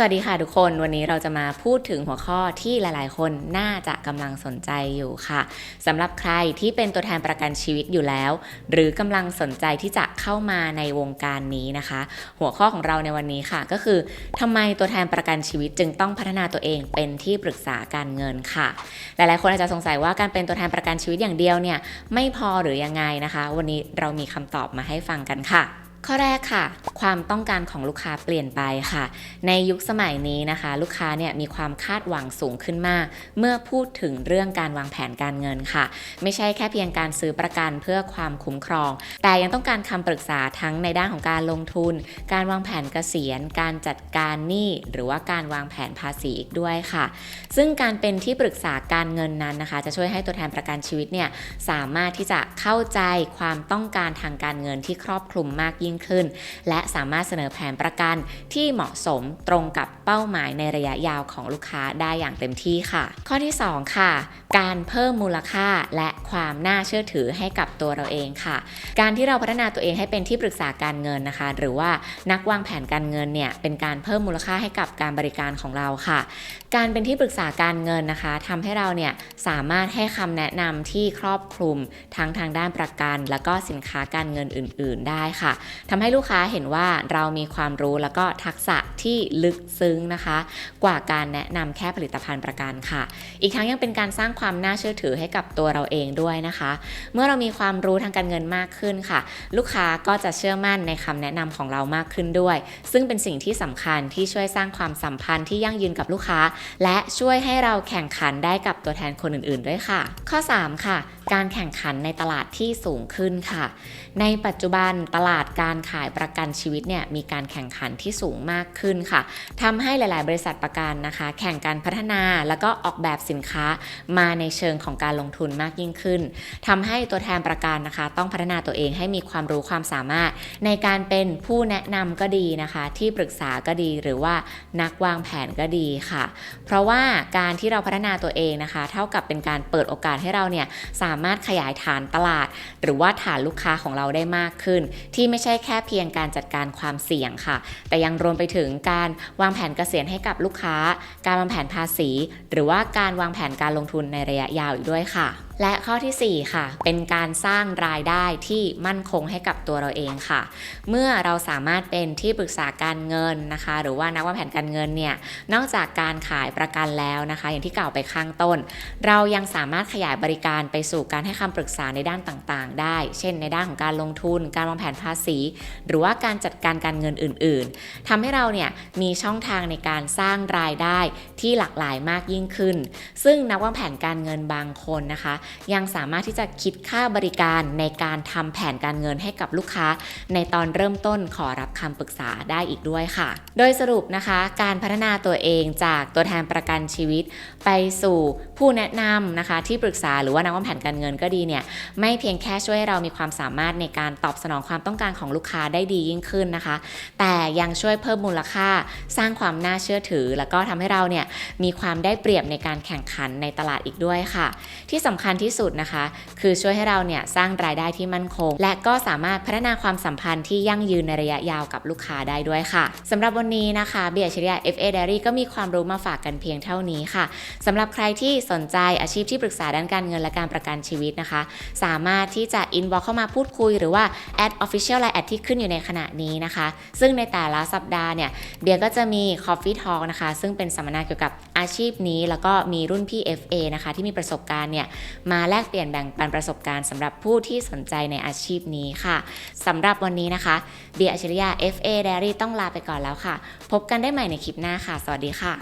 สวัสดีค่ะทุกคนวันนี้เราจะมาพูดถึงหัวข้อที่หลาย ๆ คนน่าจะกำลังสนใจอยู่ค่ะสำหรับใครที่เป็นตัวแทนประกันชีวิตอยู่แล้ว หรือกำลังสนใจที่จะเข้ามาในวงการนี้นะคะ หัวข้อของเราในวันนี้ค่ะ ก็คือทำไมตัวแทนประกันชีวิตจึงต้องพัฒนาตัวเองเป็นที่ปรึกษาการเงินค่ะ หลาย ๆ คนอาจจะสงสัยว่าการเป็นตัวแทนประกันชีวิตอย่างเดียวเนี่ยไม่พอหรือยังไงนะคะ วันนี้เรามีคำตอบมาให้ฟังกันค่ะ ข้อแรกค่ะ ความต้องการของลูกค้าเปลี่ยนไปค่ะ ในยุคสมัยนี้นะคะ ลูกค้าเนี่ยมีความคาดหวังสูงขึ้นมาก เมื่อพูดถึงเรื่องการวางแผนการเงินค่ะ ไม่ใช่แค่เพียงการซื้อประกันเพื่อความคุ้มครอง แต่ยังต้องการคำปรึกษาทั้งในด้านของการลงทุน การวางแผนเกษียณ การจัดการหนี้หรือว่าการวางแผนภาษีอีกด้วยค่ะ ซึ่งการเป็นที่ปรึกษาการเงินนั้นนะคะ จะช่วยให้ตัวแทนประกันชีวิตเนี่ยสามารถที่จะเข้าใจความต้องการทางการเงินที่ครอบคลุมมากยิ่งขึ้น และสามารถเสนอแผนประกันที่เหมาะสมตรงกับเป้าหมายในระยะยาวของลูกค้าได้อย่างเต็มที่ค่ะ ข้อที่ 2 ค่ะการเพิ่มมูลค่าและความน่าเชื่อถือให้กับตัวเราเองค่ะ การที่เราพัฒนาตัวเองให้เป็นที่ปรึกษาการเงินนะคะ หรือว่านักวางแผนการเงินเนี่ยเป็นการเพิ่มมูลค่าให้กับการบริการของเราค่ะ การเป็นที่ปรึกษาการเงินนะคะทำให้เราเนี่ยสามารถให้คำแนะนำที่ครอบคลุมทั้งทางด้านประกัน แล้วก็สินค้าการเงินอื่น ๆ ได้ค่ะทำให้ลูกค้าเห็นว่าเรามีความรู้แล้วก็ทักษะที่ลึกซึ้งนะคะ กว่าการแนะนำแค่ผลิตภัณฑ์ประกันค่ะ อีกทั้งยังเป็นการสร้างความน่าเชื่อถือให้กับตัวเราเองด้วยนะคะ เมื่อเรามีความรู้ทางการเงินมากขึ้นค่ะ ลูกค้าก็จะเชื่อมั่นในคำแนะนำของเรามากขึ้นด้วย ซึ่งเป็นสิ่งที่สำคัญที่ช่วยสร้างความสัมพันธ์ที่ยั่งยืนกับลูกค้า และช่วยให้เราแข่งขันได้กับตัวแทนคนอื่น ๆ ด้วยค่ะ ข้อ 3 ค่ะ การแข่งขันในตลาดที่สูงขึ้นค่ะ ในปัจจุบันตลาดการขายประกันชีวิตเนี่ยมีการแข่งขันที่สูงมากขึ้นค่ะทำให้หลาย ๆ บริษัทประกันนะคะ แข่งกันพัฒนาแล้วก็ออกแบบสินค้ามาในเชิงของการลงทุนมากยิ่งขึ้นทำให้ตัวแทนประกันนะคะ ต้องพัฒนาตัวเองให้มีความรู้ความสามารถ ในการเป็นผู้แนะนำก็ดีนะคะ ที่ปรึกษาก็ดีหรือว่านักวางแผนก็ดีค่ะ เพราะว่าการที่เราพัฒนาตัวเองนะคะ เท่ากับเป็นการเปิดโอกาสให้เราเนี่ยสามารถขยายฐานตลาด หรือว่าฐานลูกค้าของเราได้มากขึ้น ที่ไม่ใช่แค่เพียงการจัดการความเสี่ยงค่ะ แต่ยังรวมไปถึงการวางแผนเกษียณให้กับลูกค้า การวางแผนภาษี หรือว่าการวางแผนการลงทุนในระยะยาวอีกด้วยค่ะ และข้อทีสี่ 4 ค่ะ เป็นการสร้างรายได้ที่มั่นคงให้กับตัวเราเองค่ะ เมื่อเราสามารถเป็นที่ปรึกษาการเงินนะคะ หรือว่านักวางแผนการเงินเนี่ยนอกจากการขายประกันแล้วนะคะ อย่างที่กล่าวไปข้างต้น เรายังสามารถขยายบริการไปสู่การให้คำปรึกษาในด้านต่างๆ ได้ เช่นในด้านของการลงทุน การวางแผนภาษี หรือว่าการจัดการการเงินอื่น ๆทำให้เราเนี่ยมีช่องทางในการสร้างรายได้ที่หลากหลายมากยิ่งขึ้น ซึ่งนักวางแผนการเงินบางคนนะคะยังสามารถที่จะคิดค่าบริการในการทำแผนการเงินให้กับลูกค้า ในตอนเริ่มต้นขอรับคำปรึกษาได้อีกด้วยค่ะ โดยสรุปนะคะการพัฒนาตัวเองจากตัวแทนประกันชีวิต ไปสู่ผู้แนะนำนะคะ ที่ปรึกษาหรือว่านักวางแผนการเงินก็ดีเนี่ยไม่เพียงแค่ช่วยให้เรามีความสามารถในการตอบสนองความต้องการของลูกค้าได้ดียิ่งขึ้นนะคะ แต่ยังช่วยเพิ่มมูลค่าสร้างความน่าเชื่อถือ แล้วก็ทำให้เราเนี่ยมีความได้เปรียบในการแข่งขันในตลาดอีกด้วยค่ะ ที่สำคัญที่สุดนะคะ คือช่วยให้เราเนี่ยสร้างรายได้ที่มั่นคง และก็สามารถพัฒนาความสัมพันธ์ที่ยั่งยืนในระยะยาวกับลูกค้าได้ด้วยค่ะสำหรับวันนี้นะคะเบียร์ชริยา FA Diary ก็มีความรู้มาฝากกันเพียงเท่านี้ค่ะสำหรับใครที่สนใจอาชีพที่ปรึกษาด้านการเงินและการประกันชีวิตนะคะ สามารถที่จะ inbox เข้ามาพูดคุย หรือว่า add official line แอดที่ขึ้นอยู่ในขณะนี้นะคะ ซึ่งในแต่ละสัปดาห์เนี่ยเบียร์ก็จะมี coffee talk นะคะ ซึ่งเป็นสัมมนาเกี่ยวกับ อาชีพนี้ แล้วก็มีรุ่นพี่ FA นะคะที่มีประสบการณ์เนี่ยมาแลกเปลี่ยนแบ่งปันประสบการณ์สำหรับผู้ที่สนใจในอาชีพนี้ค่ะสำหรับวันนี้นะคะเบียร์อัจฉริยะ FA Diary ต้องลาไปก่อนแล้วค่ะ พบกันได้ใหม่ในคลิปหน้าค่ะ สวัสดีค่ะ